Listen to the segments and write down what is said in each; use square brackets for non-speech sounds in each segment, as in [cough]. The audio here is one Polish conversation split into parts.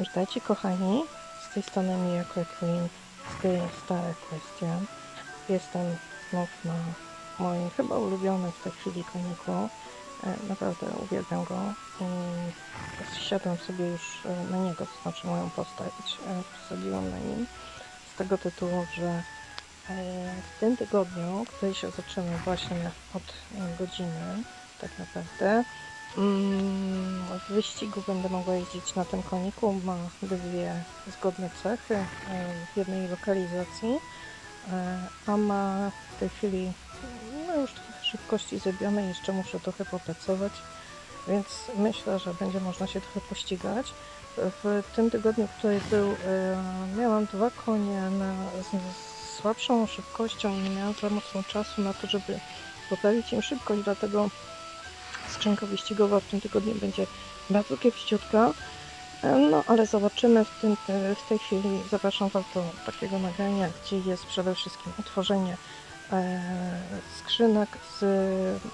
Witajcie kochani, z tej strony Miracle Queen z gry Star Question. Jestem znów na moim chyba ulubionym w tej chwili koniku. E, Naprawdę uwielbiam go i siadam sobie już e, na niego, to znaczy moją postać e, wsadziłam na nim z tego tytułu, że w tym tygodniu, który się zaczyna właśnie od godziny tak naprawdę, W wyścigu będę mogła jeździć na tym koniku. Ma dwie zgodne cechy w jednej lokalizacji, e, a ma w tej chwili no już trochę szybkości zrobione. Jeszcze muszę trochę popracować, więc myślę, że będzie można się trochę pościgać. W tym tygodniu, który był, e, miałam dwa konie na, z słabszą szybkością i nie miałam za mocno czasu na to, żeby poprawić im szybkość, dlatego skrzynka wyścigowa w tym tygodniu będzie bardzo kiepściutka. No, ale zobaczymy w, tym, w tej chwili. Zapraszam Was do takiego nagrania, gdzie jest przede wszystkim utworzenie e, skrzynek z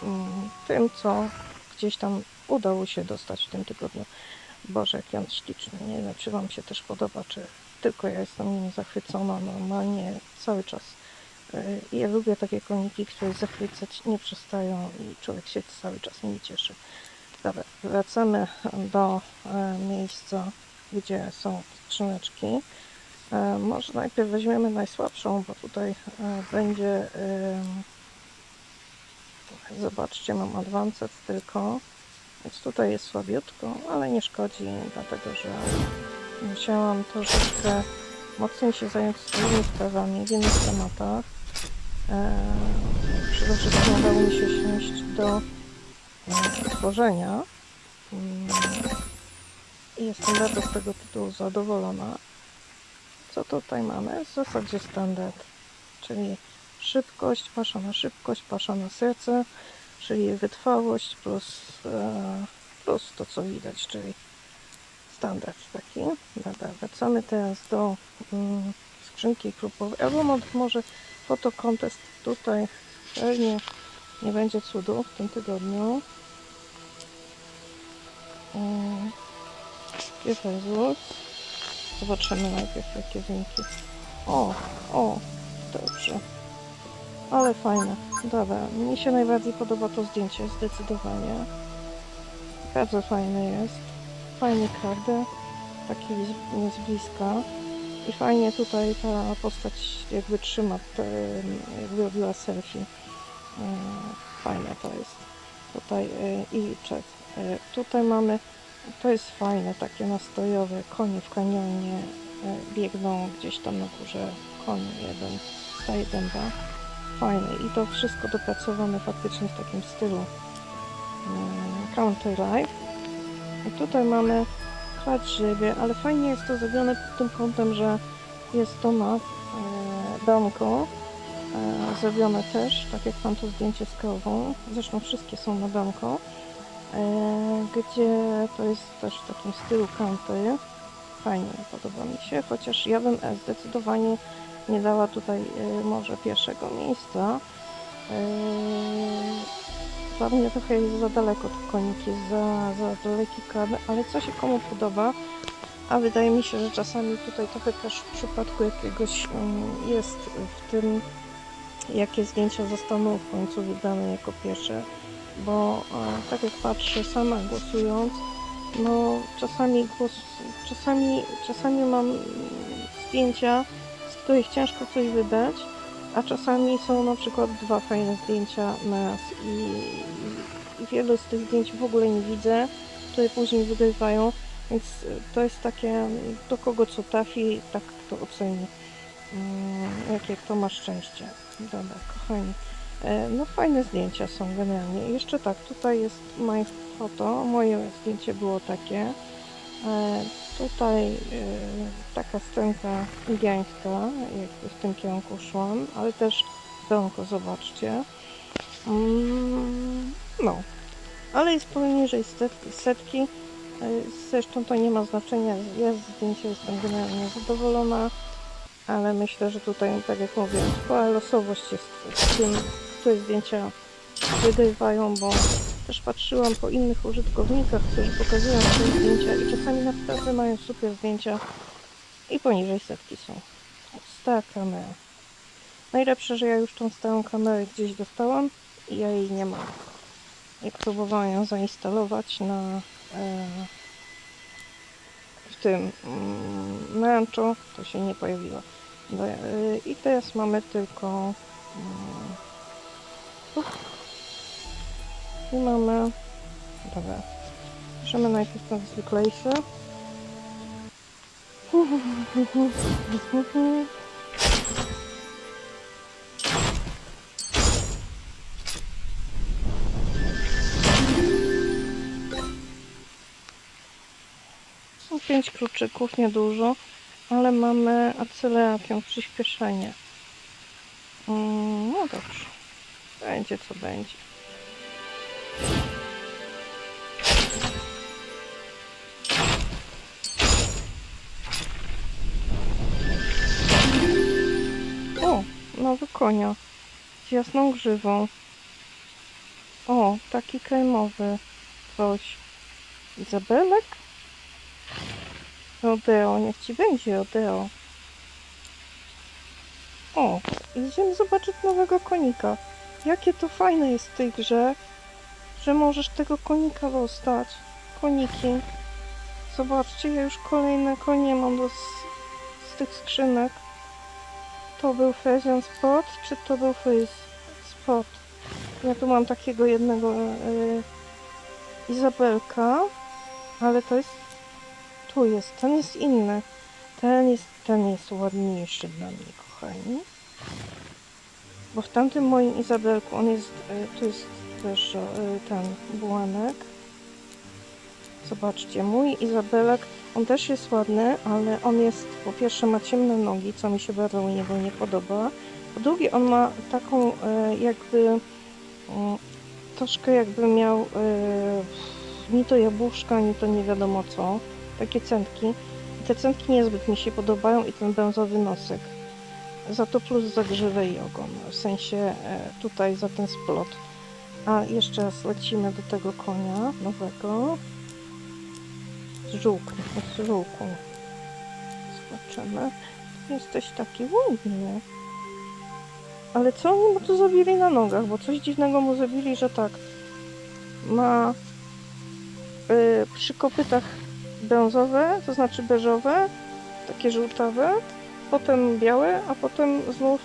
mm, tym, co gdzieś tam udało się dostać w tym tygodniu. Boże, jaki on śliczny. Nie wiem, czy Wam się też podoba, czy tylko ja jestem nim zachwycona. Normalnie cały czas Ja lubię takie koniki, które zachwycać nie przestają i człowiek się cały czas nimi cieszy. Dobra, wracamy do e, miejsca, gdzie są skrzyneczki. E, Może najpierw weźmiemy najsłabszą, bo tutaj e, będzie. Zobaczcie, mam advanced tylko, więc tutaj jest słabiutko, ale nie szkodzi, dlatego że musiałam troszeczkę mocniej się zająć swoimi sprawami w innych tematach. Eee, przede wszystkim udało mi się siąść do e, tworzenia. I jestem bardzo z tego tytułu zadowolona. Co tutaj mamy? W zasadzie standard, czyli szybkość, pasza na szybkość, pasza na serce, czyli wytrwałość plus, e, plus to co widać, czyli standard taki. Dobra, wracamy teraz do mm, skrzynki grupowej, albo mo- może Foto contest tutaj pewnie nie będzie cudu w tym tygodniu. Mm, Jezus. Zobaczymy najpierw jakie wyniki. O, o, dobrze. Ale fajne. Dobra, mi się najbardziej podoba to zdjęcie, zdecydowanie. Bardzo fajne jest. Fajny kardę, taki z, z bliska. I fajnie tutaj ta postać jakby trzyma, jakby robiła selfie. E, Fajne to jest. Tutaj e, i czek. Tutaj mamy, to jest fajne, takie nastrojowe, konie w kanionie e, biegną gdzieś tam na górze, koń jeden staje dęba. Fajne i to wszystko dopracowane faktycznie w takim stylu Counter Life. I tutaj mamy klacz żywie, ale fajnie jest to zrobione pod tym kątem, że jest to na e, domku. E, zrobione też, tak jak mam tu zdjęcie z krową. Zresztą wszystkie są na domku. E, gdzie to jest też w takim stylu country. Fajnie, podoba mi się, chociaż ja bym e, zdecydowanie nie dała tutaj może pierwszego miejsca. Dla mnie trochę jest za daleko to konik, jest za, za daleki kadr, ale co się komu podoba, a wydaje mi się, że czasami tutaj trochę też w przypadku jakiegoś um, jest w tym, jakie zdjęcia zostaną w końcu wydane jako pierwsze, bo e, tak jak patrzę sama głosując, no czasami głos, czasami, czasami mam mm, zdjęcia, z których ciężko coś wydać, a czasami są na przykład dwa fajne zdjęcia na raz i, i, wiele z tych zdjęć w ogóle nie widzę, które później wygrywają, więc to jest takie do kogo co trafi, tak to oceni. Mm, Jakie kto ma szczęście. Dobra, kochani. E, No fajne zdjęcia są generalnie. Jeszcze tak, tutaj jest moje foto. Moje zdjęcie było takie. E, Tutaj e, taka scenka indiańska, jak w tym kierunku szłam, ale też domko, zobaczcie. Mm, No, ale jest poniżej set- setki. E, Zresztą to nie ma znaczenia. Ja z zdjęcia jestem generalnie zadowolona, ale myślę, że tutaj, tak jak mówię, cała losowość jest w tym, które zdjęcia wygrywają, bo Też patrzyłam po innych użytkownikach, którzy pokazują swoje zdjęcia i czasami naprawdę mają super zdjęcia i poniżej setki są. Stara kamera. Najlepsze, że ja już tą starą kamerę gdzieś dostałam i ja jej nie mam. I próbowałam ją zainstalować na e, w tym mm, to się nie pojawiło. Do, e, I teraz mamy tylko mm. I mamy dobra bierzemy najpierw ten zwyklejszy Są pięć kluczyków, niedużo, ale mamy akcelerację, przyspieszenie. Mm, no dobrze. Będzie co będzie. Konia. Z jasną grzywą. O, taki kremowy. Coś. Izabelek? Rodeo, niech ci będzie Rodeo. O, idziemy zobaczyć nowego konika. Jakie to fajne jest w tej grze, że możesz tego konika dostać. Koniki. Zobaczcie, ja już kolejne konie mam do, z, z tych skrzynek. To był Frezjan Spot, czy to był Frizz Spot? Ja tu mam takiego jednego yy, Izabelka, ale to jest tu jest, ten jest inny. Ten jest, ten jest ładniejszy dla mnie, kochani. Bo w tamtym moim Izabelku, on jest, y, tu jest też y, ten błanek. Zobaczcie, mój Izabelek, on też jest ładny, ale on jest, po pierwsze ma ciemne nogi, co mi się bardzo u niego nie podoba. Po drugie, on ma taką y, jakby, y, troszkę jakby miał ni to jabłuszka, ni to nie wiadomo co takie centki. I te centki niezbyt mi się podobają i ten brązowy nosek. Za to plus za grzywę i ogon, w sensie e, tutaj za ten splot. A jeszcze raz lecimy do tego konia nowego. Żółką, z żółką. Zobaczymy. Jesteś taki ładny. Ale co oni mu tu zrobili na nogach? Bo coś dziwnego mu zrobili, że tak. Ma y, przy kopytach brązowe, to znaczy beżowe, takie żółtawe, potem białe, a potem znów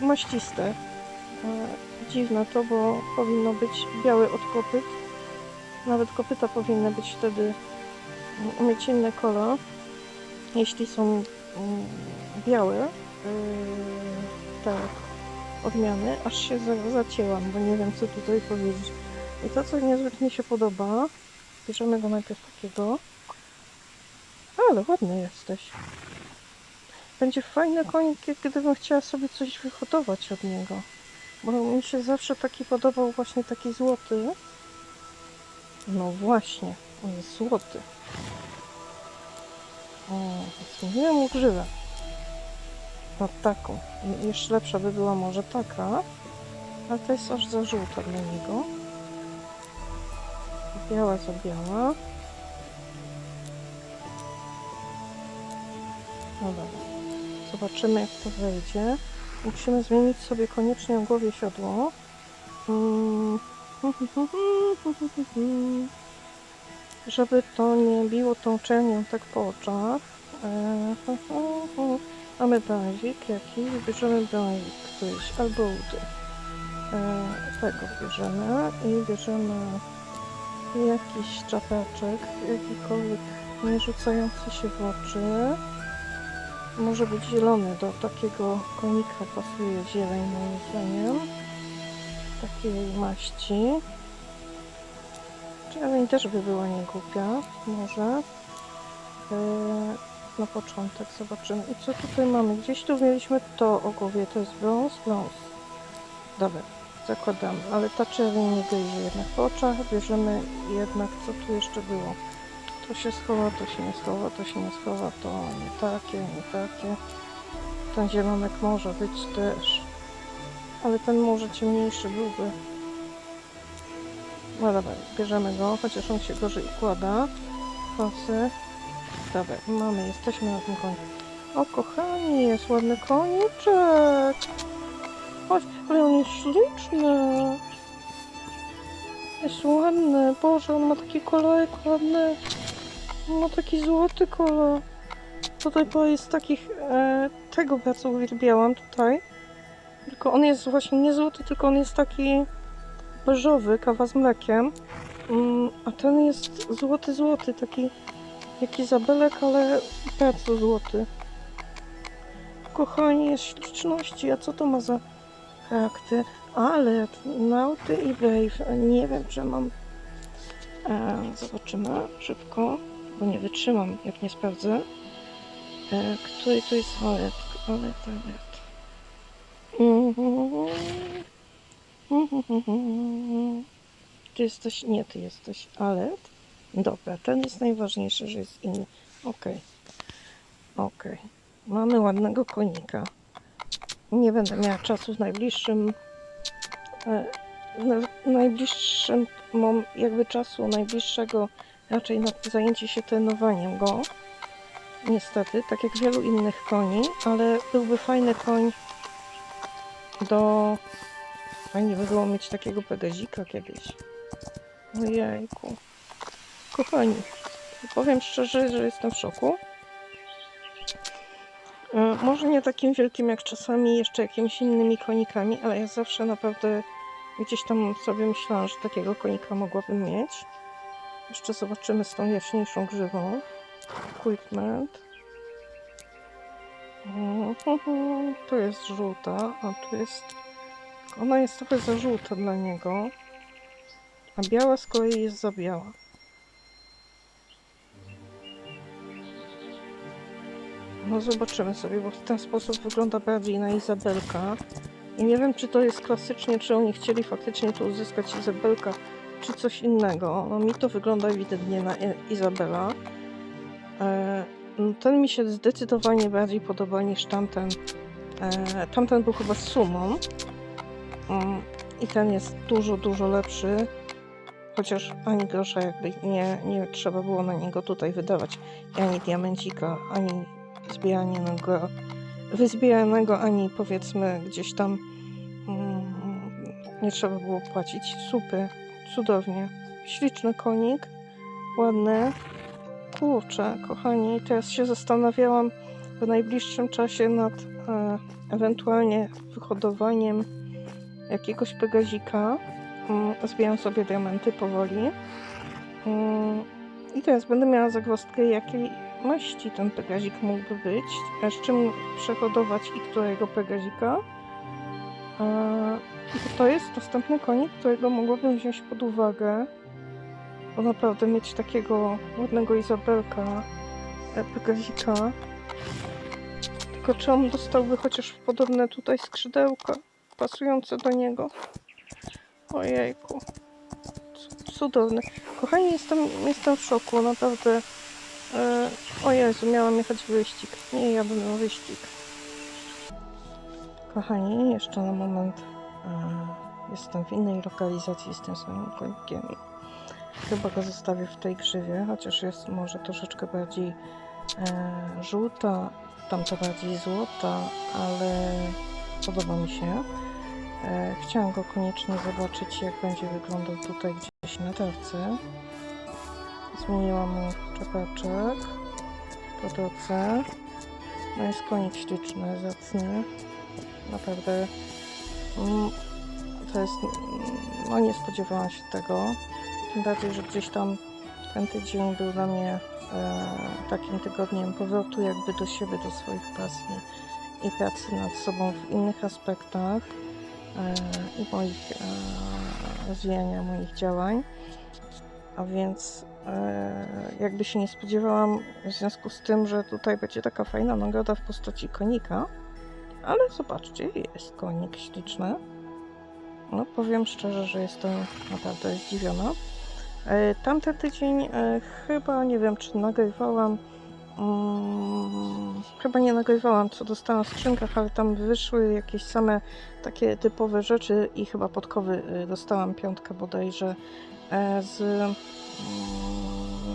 yy, maściste. E, dziwne to, bo powinno być biały od kopyt. Nawet kopyta powinny być wtedy mm, mieć inny kolor. Jeśli są mm, białe, tak, odmiany, aż się za- zacięłam, bo nie wiem co tutaj powiedzieć. I to, co niezwykle się podoba, Bierzemy go najpierw takiego. Ale ładny jesteś. Będzie fajny konik, gdybym chciała sobie coś wyhodować od niego. Bo mi się zawsze taki podobał właśnie taki złoty. No właśnie, on jest złoty. O, zmieniłem mu grzywę. No taką. Jeszcze lepsza by była może taka. Ale to jest aż za żółta dla niego. Biała za biała. No dobra. Zobaczymy jak to wejdzie. Musimy zmienić sobie koniecznie w głowie siodło. Mm. [laughs] Żeby to nie biło tą czernią tak po oczach. Eee, [laughs] Mamy brązik jakiś, bierzemy brązik któryś albo udy. Eee, tego bierzemy i bierzemy jakiś czapeczek, jakikolwiek nie rzucający się w oczy. Może być zielony, do takiego konika pasuje zieleń moim zdaniem. Takiej maści. Czerwień też by była niegłupia, może. Yy, na początek zobaczymy. I co tutaj mamy? Gdzieś tu mieliśmy to o głowie, to jest brąz, brąz. Dobra zakładamy, ale ta czerwień nie gryzie jednak po oczach, bierzemy jednak co tu jeszcze było. To się schowa, to się nie schowa, to się nie schowa, to nie takie, nie takie. Ten zielonek może być też, ale ten może ciemniejszy byłby. No dobra, bierzemy go, chociaż on się gorzej układa. Kosy. Dobra, mamy, jesteśmy na tym koniu. O kochani, jest ładny koniczek. Chodź, ale on jest śliczny. Jest ładny. Boże, on ma taki kolorek ładny. On ma taki złoty kolor. Tutaj bo jest takich... E, tego bardzo uwielbiałam tutaj. Tylko on jest właśnie nie złoty, tylko on jest taki beżowy, kawa z mlekiem. Mm, a ten jest złoty, złoty, taki jak Izabelek, ale bardzo złoty. Kochani, jest śliczności, a co to ma za charakter? Ale Nauty i Brave, nie wiem, czy mam... E, zobaczymy szybko, bo nie wytrzymam, jak nie sprawdzę. E, który to jest? Alet, Alet. Mhm. Ty jesteś, nie ty jesteś, Alet. Dobra, ten jest najważniejszy, że jest inny. Okej. Okej. Mamy ładnego konika. Nie będę miała czasu w najbliższym. E, na, w najbliższym mam jakby czasu najbliższego raczej na zajęcie się trenowaniem go. Niestety, tak jak wielu innych koni, ale byłby fajny koń do. Fajnie by było mieć takiego pedazika kiedyś. Ojejku. Kochani, powiem szczerze, że jestem w szoku. E, Może nie takim wielkim jak czasami jeszcze jakimiś innymi konikami, ale ja zawsze naprawdę gdzieś tam sobie myślałam, że takiego konika mogłabym mieć. Jeszcze zobaczymy z tą jaśniejszą grzywą. Equipment. [laughs] Tu jest żółta, a tu jest... Ona jest trochę za żółta dla niego. A biała z kolei jest za biała. No zobaczymy sobie, bo w ten sposób wygląda bardziej na Izabelka. I nie wiem, czy to jest klasycznie, czy oni chcieli faktycznie tu uzyskać Izabelka, czy coś innego. No mi to wygląda ewidentnie na Izabela. Ten mi się zdecydowanie bardziej podoba niż tamten. E, tamten był chyba z sumą. Mm, I ten jest dużo, dużo lepszy. Chociaż ani grosza jakby nie, nie trzeba było na niego tutaj wydawać. Ani diamencika, ani zbieranego, wyzbieranego, ani powiedzmy gdzieś tam mm, nie trzeba było płacić. Super, cudownie. Śliczny konik, ładny. Kurczę, kochani, teraz się zastanawiałam w najbliższym czasie nad e, ewentualnie wyhodowaniem jakiegoś pegazika. Mm, Zbieram sobie diamenty powoli. Mm, I teraz będę miała zagwozdkę, jakiej maści ten pegazik mógłby być, z czym przehodować i którego pegazika. E, to jest następny konik, którego mogłabym wziąć pod uwagę. Bo naprawdę mieć takiego ładnego Izabelka pegazika. Tylko czy on dostałby chociaż podobne tutaj skrzydełka pasujące do niego? Ojejku. Cudowny. Kochani, jestem, jestem w szoku, naprawdę. E, o Jezu, miałam jechać w wyścig. Nie jadę na wyścig. Kochani, jeszcze na moment e, jestem w innej lokalizacji z tym samym konikiem. Chyba go zostawię w tej grzywie, chociaż jest może troszeczkę bardziej e, żółta, tamta bardziej złota, ale podoba mi się. E, chciałam go koniecznie zobaczyć, jak będzie wyglądał tutaj gdzieś na drodze. Zmieniłam mu czepeczek po drodze. No jest konik śliczny, zacny. Naprawdę mm, to jest... mm, No nie spodziewałam się tego. Tym bardziej, że gdzieś tam ten tydzień był dla mnie e, takim tygodniem powrotu jakby do siebie, do swoich pasji i pracy nad sobą w innych aspektach e, i moich e, rozwijania moich działań. A więc e, jakby się nie spodziewałam w związku z tym, że tutaj będzie taka fajna nagroda w postaci konika. Ale zobaczcie, jest konik śliczny. No powiem szczerze, że jestem naprawdę zdziwiona. E, Tamten tydzień e, chyba, nie wiem czy nagrywałam, mm, chyba nie nagrywałam co dostałam w skrzynkach, ale tam wyszły jakieś same takie typowe rzeczy i chyba podkowy e, dostałam piątkę bodajże z mm,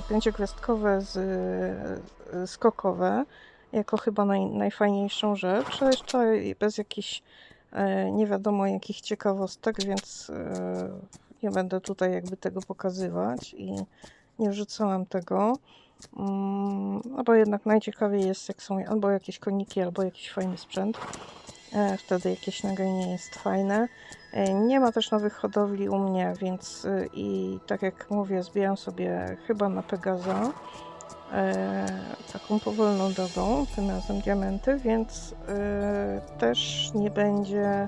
pięciogwiazdkowe z e, skokowe jako chyba naj, najfajniejszą rzecz, a jeszcze bez jakichś nie wiadomo jakich ciekawostek, więc nie będę tutaj jakby tego pokazywać i nie wrzucałam tego. Mm, No bo jednak najciekawiej jest jak są albo jakieś koniki, albo jakiś fajny sprzęt. E, Wtedy jakieś nagranie jest fajne. E, Nie ma też nowych hodowli u mnie, więc e, i tak jak mówię, zbieram sobie chyba na Pegaza taką powolną drogą, tym razem diamenty, więc też nie będzie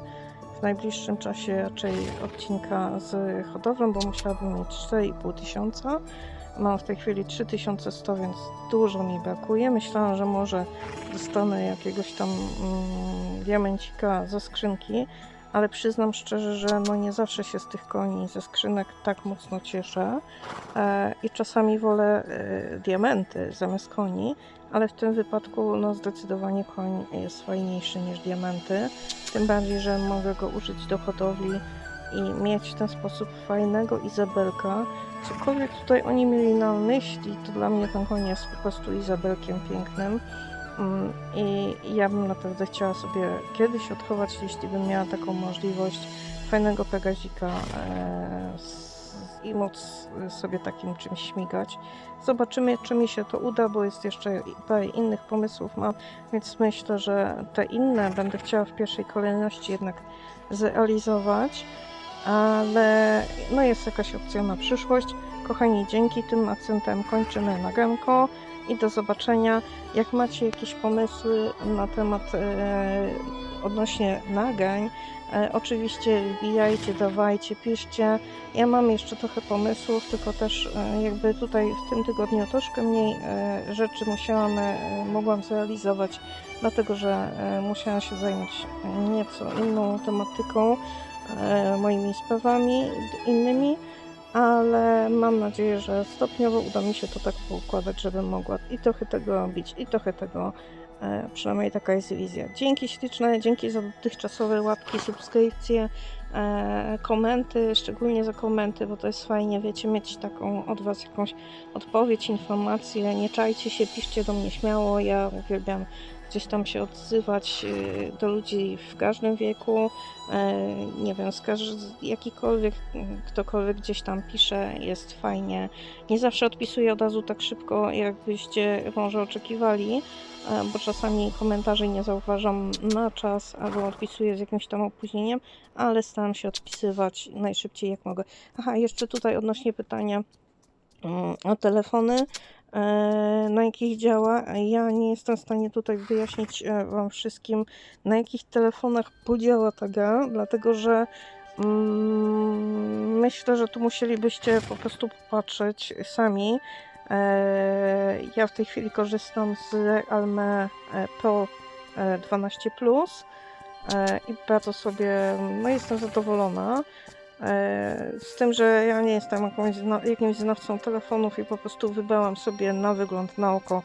w najbliższym czasie raczej odcinka z hodowlą, bo musiałabym mieć 4,5 tysiąca. Mam w tej chwili 3100, więc dużo mi brakuje. Myślałam, że może dostanę jakiegoś tam mm, diamencika ze skrzynki, ale przyznam szczerze, że no nie zawsze się z tych koni ze skrzynek tak mocno cieszę e, i czasami wolę e, diamenty zamiast koni, ale w tym wypadku no zdecydowanie koń jest fajniejszy niż diamenty, tym bardziej, że mogę go użyć do hodowli i mieć w ten sposób fajnego Izabelka. Cokolwiek tutaj oni mieli na myśli, to dla mnie ten koń jest po prostu Izabelkiem pięknym. Mm, I ja bym naprawdę chciała sobie kiedyś odchować, jeśli bym miała taką możliwość, fajnego pegazika e, i móc sobie takim czymś śmigać. Zobaczymy, czy mi się to uda, bo jest jeszcze parę innych pomysłów mam, więc myślę, że te inne będę chciała w pierwszej kolejności jednak zrealizować, ale no jest jakaś opcja na przyszłość. Kochani, dzięki tym akcentem kończymy naganko i do zobaczenia. Jak macie jakieś pomysły na temat e, odnośnie nagań, e, oczywiście wbijajcie, dawajcie, piszcie. Ja mam jeszcze trochę pomysłów, tylko też e, jakby tutaj w tym tygodniu troszkę mniej rzeczy musiałam, mogłam zrealizować, dlatego że musiałam się zająć nieco inną tematyką, moimi sprawami innymi ale mam nadzieję, że stopniowo uda mi się to tak poukładać, żebym mogła i trochę tego robić, i trochę tego, e, przynajmniej taka jest wizja. Dzięki śliczne, dzięki za dotychczasowe łapki, subskrypcje, e, komenty, szczególnie za komenty, bo to jest fajnie, wiecie, mieć taką od Was jakąś odpowiedź, informację, nie czajcie się, piszcie do mnie śmiało, ja uwielbiam gdzieś tam się odzywać e, do ludzi w każdym wieku, e, nie wiem, z jakikolwiek, ktokolwiek gdzieś tam pisze, jest fajnie. Nie zawsze odpisuję od razu tak szybko, jakbyście może oczekiwali, e, bo czasami komentarzy nie zauważam na czas albo odpisuję z jakimś tam opóźnieniem, ale staram się odpisywać najszybciej jak mogę. Aha, jeszcze tutaj odnośnie pytania mm, o telefony, na jakich działa. Ja nie jestem w stanie tutaj wyjaśnić e, Wam wszystkim, na jakich telefonach podziała ta gra, dlatego że mm, myślę, że tu musielibyście po prostu popatrzeć sami. E, ja w tej chwili korzystam z Realme e, Pro e, 12 Plus e, i bardzo sobie, no jestem zadowolona. E, Z tym, że ja nie jestem jakimś znawcą telefonów i po prostu wybrałam sobie na wygląd, na oko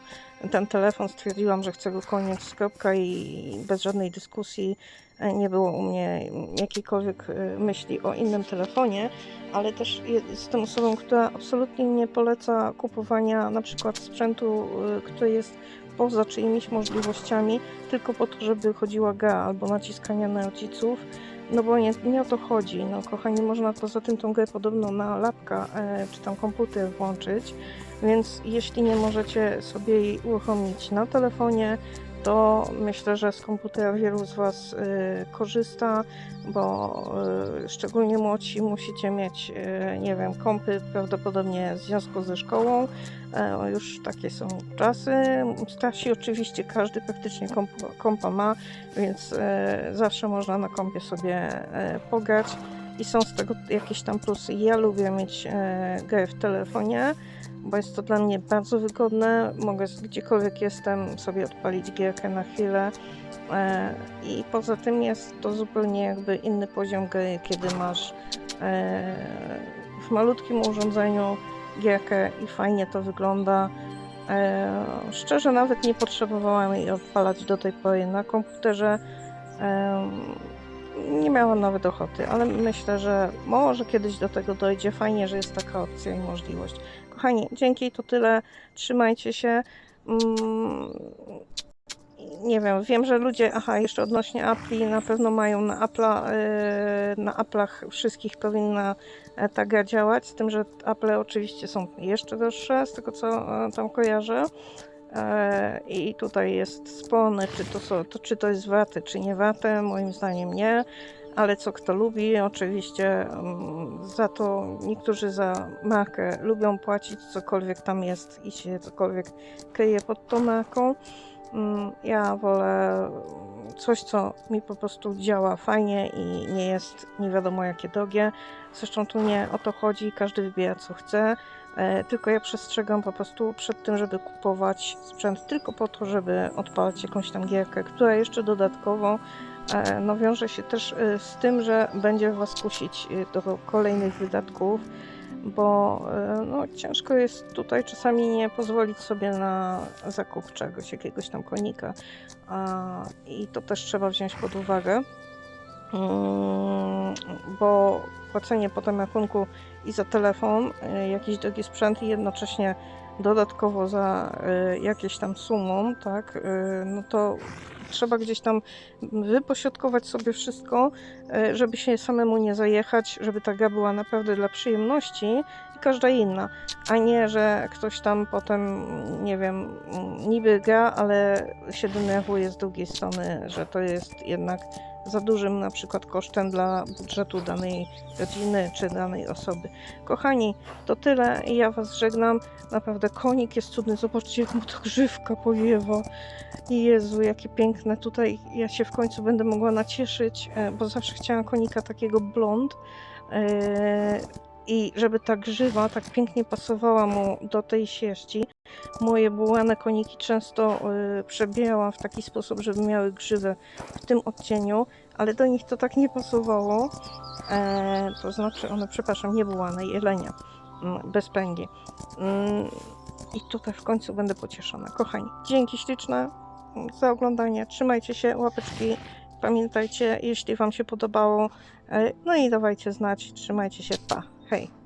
ten telefon. Stwierdziłam, że chcę go koniec, kropka i bez żadnej dyskusji e, nie było u mnie jakiejkolwiek e, myśli o innym telefonie, ale też je- jestem osobą, która absolutnie nie poleca kupowania na przykład sprzętu, który jest poza czyimiś możliwościami, tylko po to, żeby chodziła gra albo naciskania na rodziców. No bo nie, nie o to chodzi. No kochani, można poza tym tą grę podobno na lapka e, czy tam komputer włączyć, więc jeśli nie możecie sobie jej uruchomić na telefonie, to myślę, że z komputera wielu z Was e, korzysta, bo e, szczególnie młodsi musicie mieć, e, nie wiem, kompy prawdopodobnie w związku ze szkołą. E, już takie są czasy. Starsi oczywiście każdy praktycznie kompa, ma, więc zawsze można na kompie sobie e, pograć i są z tego jakieś tam plusy. Ja lubię mieć e, grę w telefonie, bo jest to dla mnie bardzo wygodne. Mogę gdziekolwiek jestem sobie odpalić gierkę na chwilę. E, I poza tym jest to zupełnie jakby inny poziom gry, kiedy masz e, w malutkim urządzeniu gierkę i fajnie to wygląda. E, szczerze nawet nie potrzebowałam jej odpalać do tej pory na komputerze. Nie miałam nawet ochoty, ale myślę, że może kiedyś do tego dojdzie. Fajnie, że jest taka opcja i możliwość. Kochani, dzięki, to tyle. Trzymajcie się. Mm, nie wiem, wiem, że ludzie, aha, jeszcze odnośnie Appli, na pewno mają na Apple'a, yy, na Apple'ach wszystkich powinna e, taga działać, z tym, że Apple oczywiście są jeszcze droższe, z tego co e, tam kojarzę. E, I tutaj jest spony, czy to, są, to, czy to jest waty, czy nie watę, moim zdaniem nie, ale co kto lubi, oczywiście mm, za to niektórzy za markę lubią płacić, cokolwiek tam jest i się cokolwiek kryje pod tą marką. Mm, Ja wolę coś, co mi po prostu działa fajnie i nie jest nie wiadomo jakie drogie. Zresztą tu nie o to chodzi, każdy wybiera co chce. E, Tylko ja przestrzegam po prostu przed tym, żeby kupować sprzęt tylko po to, żeby odpalać jakąś tam gierkę, która jeszcze dodatkowo e, no, wiąże się też e, z tym, że będzie Was kusić do kolejnych wydatków, bo no, ciężko jest tutaj czasami nie pozwolić sobie na zakup czegoś, jakiegoś tam konika. I to też trzeba wziąć pod uwagę, bo płacenie potem rachunku i za telefon, y, jakiś drogi sprzęt i jednocześnie dodatkowo za y, jakieś tam sumą, tak, y, no to trzeba gdzieś tam wypośrodkować sobie wszystko, żeby się samemu nie zajechać, żeby ta gra była naprawdę dla przyjemności i każda inna, a nie, że ktoś tam potem, nie wiem, niby gra, ale się denerwuje z drugiej strony, że to jest jednak za dużym na przykład kosztem dla budżetu danej rodziny czy danej osoby. Kochani, to tyle ja Was żegnam. Naprawdę konik jest cudny. Zobaczcie, jak mu ta grzywka powiewa. Jezu, jakie piękne. Tutaj ja się w końcu będę mogła nacieszyć, e, bo zawsze chciałam konika takiego blond. I żeby ta grzywa tak pięknie pasowała mu do tej sierści. Moje bułane koniki często y, w taki sposób, żeby miały grzywę w tym odcieniu, ale do nich to tak nie pasowało. E, to znaczy one, przepraszam, nie bułane, jelenia, mm, bez pęgi. Mm, I tutaj w końcu będę pocieszona. Kochani, dzięki śliczne za oglądanie. Trzymajcie się, łapeczki. Pamiętajcie, jeśli Wam się podobało. E, no i dawajcie znać. Trzymajcie się, pa. 嘿。